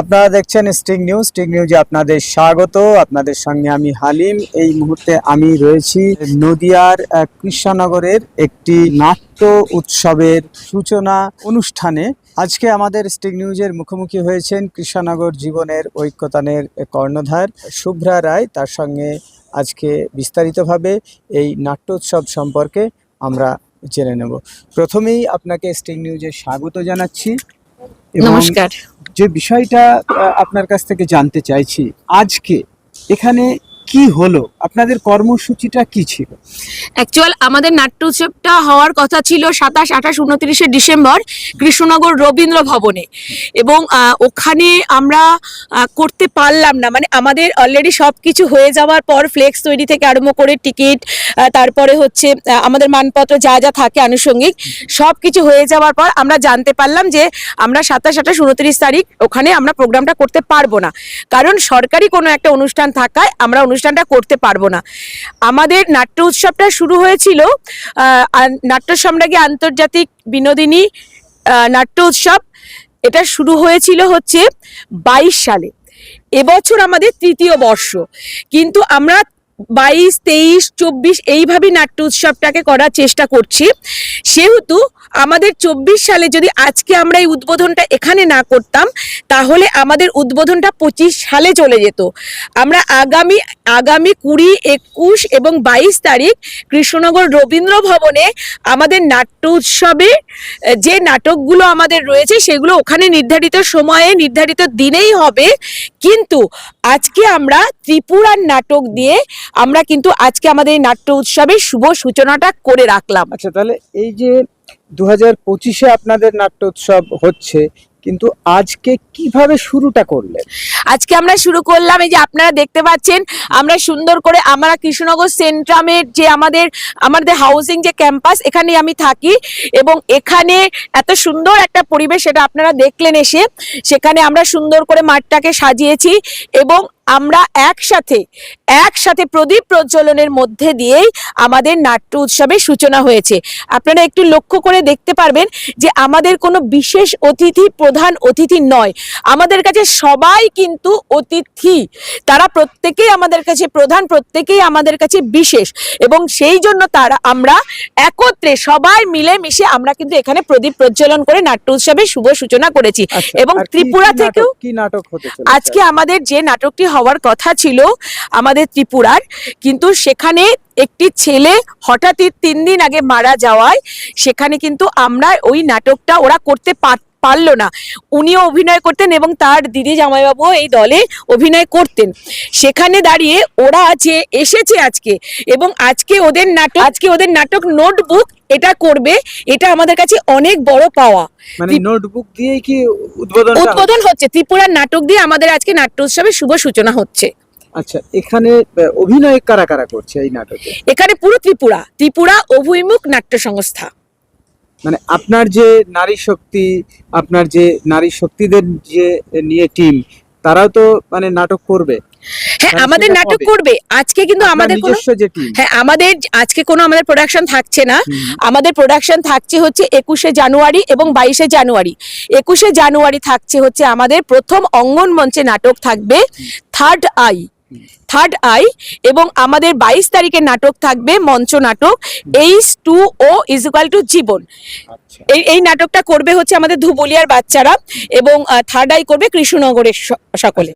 আপনারা দেখছেন sting news sting নিউজে আপনাদের স্বাগত। আপনাদের সঙ্গে আমি হালিম। এই মুহূর্তে আমি রয়েছি নদিয়ার কৃষ্ণনগরের একটি নাট্য উৎসবের সূচনা অনুষ্ঠানে। আজকে আমাদের স্টিং নিউজের মুখোমুখি হয়েছেন কৃষ্ণনগর জীবনের ঐক্যতানের কর্ণধার শুভ্রা রায়। তার সঙ্গে আজকে বিস্তারিতভাবে এই নাট্য উৎসব সম্পর্কে আমরা জেনে নেব। প্রথমেই আপনাকে স্টিং নিউজে স্বাগত জানাচ্ছি নমস্কার। যে বিষয়টা আপনার কাছ থেকে জানতে চাইছি আজকে এখানে কি হলো? আপনাদের কর্মসূচিটা কি ছিল? অ্যাকচুয়াল আমাদের নাট্য উৎসবটা হওয়ার কথা ছিল সাতাশ, আঠাশ, উনত্রিশে ডিসেম্বর কৃষ্ণনগর রবীন্দ্র ভবনে। এবং ওখানে আমরা করতে পারলাম না। মানে আমাদের অলরেডি সব কিছু হয়ে যাওয়ার পর ফ্লেক্স তৈরি থেকে আরম্ভ করে টিকিট তারপরে হচ্ছে আমাদের মানপত্র যা যা থাকে আনুষঙ্গিক সব কিছু হয়ে যাওয়ার পর আমরা জানতে পারলাম যে আমরা সাতাশ, আঠাশ, উনত্রিশ তারিখ ওখানে আমরা প্রোগ্রামটা করতে পারব না। কারণ সরকারি কোনো একটা অনুষ্ঠান থাকায় আমরা অনুষ্ঠানটা করতে পারব না। আমাদের নাট্য উৎসবটা শুরু হয়েছিল নাট্য সম্রাজ্ঞী আন্তর্জাতিক বিনোদিনী নাট্য উৎসব। এটা শুরু হয়েছিল হচ্ছে বাইশ সালে। এবছর আমাদের তৃতীয় বর্ষ। কিন্তু আমরা বাইশ, তেইশ, চব্বিশ এইভাবেই নাট্য উৎসবটাকে করার চেষ্টা করছি। সেহেতু আমাদের চব্বিশ সালে যদি আজকে আমরা এই উদ্বোধনটা এখানে না করতাম, তাহলে আমাদের উদ্বোধনটা পঁচিশ সালে চলে যেত। আমরা আগামী আগামী কুড়ি, একুশ এবং বাইশ তারিখ কৃষ্ণনগর রবীন্দ্র ভবনে আমাদের নাট্য উৎসবে, যে নাটকগুলো আমাদের রয়েছে সেগুলো ওখানে নির্ধারিত সময়ে, নির্ধারিত দিনেই হবে। কিন্তু আজকে আমরা ত্রিপুরার নাটক দিয়ে আমরা কিন্তু আজকে আমাদের এই নাট্য উৎসবের শুভ সূচনাটা করে রাখলাম। আচ্ছা তাহলে এই যে দু হাজার পঁচিশে আপনাদের নাট্য উৎসব হচ্ছে কিন্তু আজকে কীভাবে শুরুটা করলেন? আজকে আমরা শুরু করলাম, এই যে আপনারা দেখতে পাচ্ছেন, আমরা সুন্দর করে আমরা কৃষ্ণনগর সেন্ট্রামের যে আমাদের আমাদের হাউসিং যে ক্যাম্পাস এখানে আমি থাকি এবং এখানে এত সুন্দর একটা পরিবেশ সেটা আপনারা দেখলেন এসে। সেখানে আমরা সুন্দর করে মাঠটাকে সাজিয়েছি এবং আমরা একসাথে একসাথে প্রদীপ প্রজ্বলনের মধ্যে দিয়েই আমাদের নাট্য উৎসবের সূচনা হয়েছে। আপনারা একটু লক্ষ্য করে দেখতে পারবেন যে আমাদের কোনো বিশেষ অতিথি প্রধান অতিথি নয়। আমাদের কাছে সবাই কিন্তু অতিথি। তারা প্রত্যেকেই আমাদের কাছে প্রধান প্রত্যেকেই আমাদের কাছে বিশেষ। এবং সেই জন্য তারা আমরা একত্রে সবাই মিলে মিশে আমরা কিন্তু এখানে প্রদীপ প্রজ্বলন করে নাট্য উৎসবে শুভ সূচনা করেছি। আচ্ছা, এবং ত্রিপুরা থেকেও কি নাটক আজকে আমাদের যে নাটকটি হওয়ার কথা ছিল আমাদের ত্রিপুরার কিন্তু সেখানে একটি ছেলে হঠাৎই তিন দিন আগে মারা যাওয়ায় সেখানে কিন্তু আমরা ওই নাটকটা ওরা করতে পার- পারল না। উনিও অভিনয় করতেন এবং তার দিদি জামাইবাবুও এই দলে অভিনয় করতেন। সেখানে দাঁড়িয়ে ওরা যে এসেছে আজকে এবং আজকে ওদের নাটক আজকে ওদের নাটক নোটবুক এটা করবে এটা আমাদের কাছে অনেক বড় পাওয়া। মানে নোটবুক দিয়েই কি উদ্বোধন উদ্বোধন হচ্ছে? ত্রিপুরার নাটক দিয়ে আমাদের আজকে নাট্য উৎসবের শুভ সূচনা হচ্ছে। আচ্ছা এখানে অভিনয় কারা কারা করছে এই নাটকে? এখানে পুরো ত্রিপুরা ত্রিপুরা অভিমুখ নাট্য সংস্থা। মানে আপনার যে নারী শক্তি আপনার যে নারী শক্তিদের যে নিয়ে টিম তারাও তো মানে নাটক করবে। হ্যাঁ আমাদের নাটক করবে। আজকে কিন্তু আমাদের কোনো হ্যাঁ আমাদের আজকে কোনো আমাদের প্রোডাকশন থাকছে না। আমাদের প্রোডাকশন থাকছে হচ্ছে একুশে জানুয়ারি এবং বাইশে জানুয়ারি। একুশে জানুয়ারি থাকছে হচ্ছে আমাদের প্রথম অঙ্গন মঞ্চে নাটক থাকবে থার্ড আই থার্ড আই এবং আমাদের বাইশ তারিখের নাটক থাকবে মঞ্চ নাটক H two O is equal to জীবন। আচ্ছা। এই এই নাটকটা করবে হচ্ছে আমাদের ধুবুলিয়ার বাচ্চারা এবং থার্ড আই করবে কৃষ্ণনগরের সকলে।